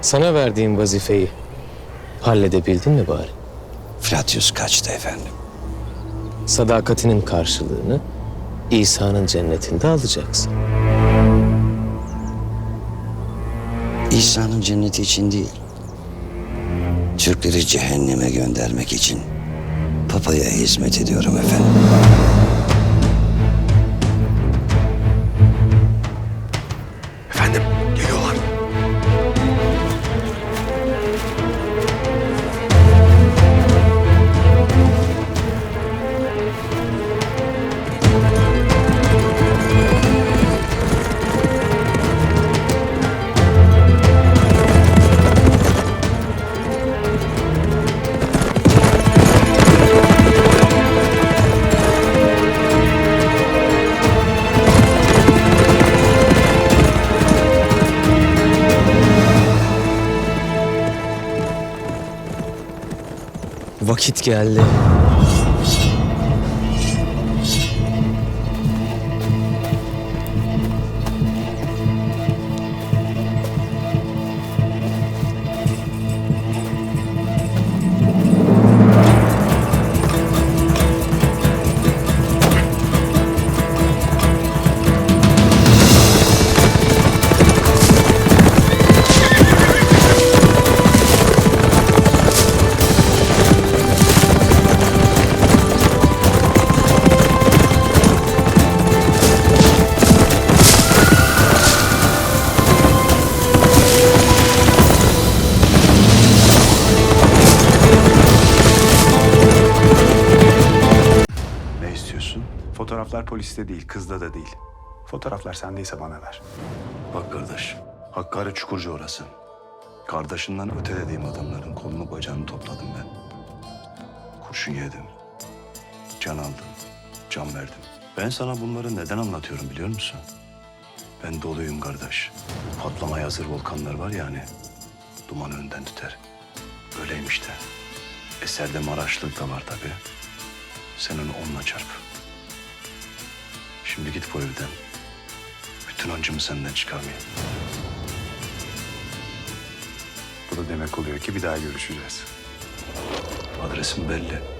Sana verdiğim vazifeyi halledebildin mi bari? Flatius kaçtı efendim. Sadakatinin karşılığını İsa'nın cennetinde alacaksın. İsa'nın cenneti için değil. Türkleri cehenneme göndermek için Papa'ya hizmet ediyorum efendim. Vakit geldi. Fotoğraflar poliste değil, kızda da değil. Fotoğraflar sendeyse bana ver. Bak kardeş, Hakkari Çukurcu orası. Kardeşinden öte dediğim adamların kolunu bacağını topladım ben. Kurşun yedim. Can aldım. Can verdim. Ben sana bunları neden anlatıyorum biliyor musun? Ben doluyum kardeş. Patlamaya hazır volkanlar var yani. Duman önden tüter. Öyleymiş de. Eserde Maraşlık da var tabii. Sen onu onunla çarp. Şimdi git bu evden. Bütün acımı senden çıkarmayayım. Bu da demek oluyor ki bir daha görüşeceğiz. Adresim belli.